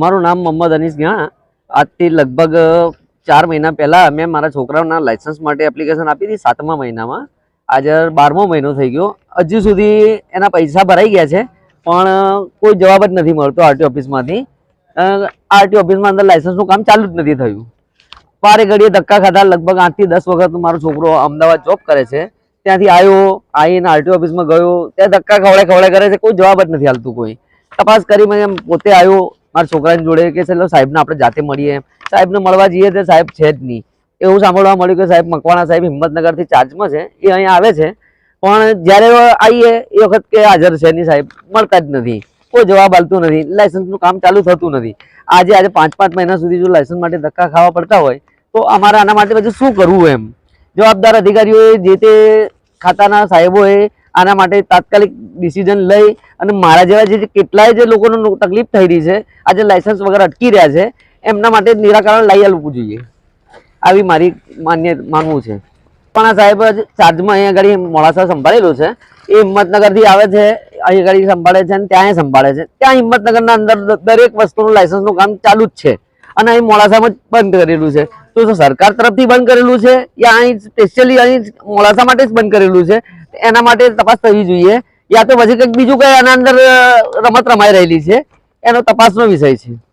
મારું નામ મોહમ્મદ અનીસ ગયા. આજથી લગભગ ચાર મહિના પહેલાં મેં મારા છોકરાઓના લાઇસન્સ માટે એપ્લિકેશન આપી હતી સાતમા મહિનામાં. આજે બારમો મહિનો થઈ ગયો. હજુ સુધી એના પૈસા ભરાઈ ગયા છે, પણ કોઈ જવાબ જ નથી મળતો આરટી ઓફિસમાંથી. આરટી ઓફિસમાં અંદર લાઇસન્સનું કામ ચાલુ જ નથી થયું. પારે ઘડીએ ધક્કા ખાધા. લગભગ આઠથી દસ વખત મારો છોકરો અમદાવાદ જોબ કરે છે. ત્યાંથી આવ્યો આવીને આરટી ઓફિસમાં ગયો. ત્યાં ધક્કા ખવડે ખવડે કરે છે. કોઈ જવાબ જ નથી હાલતું કોઈ. તપાસ કરી મેં પોતે આવ્યો મારા છોકરાની જોડે કે ચલો સાહેબને આપણે જાતે મળીએ. સાહેબને મળવા જઈએ તો સાહેબ છે જ નહીં. એવું સાંભળવા મળ્યું કે સાહેબ મકવાણા સાહેબ હિંમતનગરથી ચાર્જમાં છે, એ અહીંયા આવે છે. પણ જ્યારે આવીએ એ વખત કે હાજર છે નહીં સાહેબ, મળતા જ નથી. કોઈ જવાબ આવતું નથી. લાયસન્સનું કામ ચાલુ થતું નથી. આજે આજે પાંચ પાંચ મહિના સુધી જો લાયસન્સ માટે ધક્કા ખાવા પડતા હોય, તો અમારે આના માટે પછી શું કરવું એમ? જવાબદાર અધિકારીઓએ જે તે ખાતાના સાહેબોએ આના માટે તાત્કાલિક ડિસિઝન લઈ અને મારા જેવા જે કેટલાય જે લોકોને તકલીફ થઈ રહી છે આજે લાયસન્સ વગર અટકી રહ્યા છે, એમના માટે નિરાકરણ લઈ આવવું જોઈએ. આવી મારી માન્ય માનવું છે. પણ આ સાહેબ ચાર્જમાં અહીંયા આગળ મોડાસા સંભાળેલું છે. એ હિંમતનગરથી આવે છે અહીં આગળ સંભાળે છે અને ત્યાં સંભાળે છે. ત્યાં હિંમતનગરના અંદર દરેક વસ્તુનું લાયસન્સનું કામ ચાલુ જ છે. અને અહીં મોડાસામાં જ બંધ કરેલું છે. તો સરકાર તરફથી બંધ કરેલું છે? યા અહીં સ્પેશિયલી અહીં મોડાસા માટે જ બંધ કરેલું છે? એના માટે તપાસ થવી જોઈએ. યા તો પછી કંઈક બીજું કંઈ આના અંદર રમત રમાઈ રહેલી છે. એનો તપાસનો વિષય છે.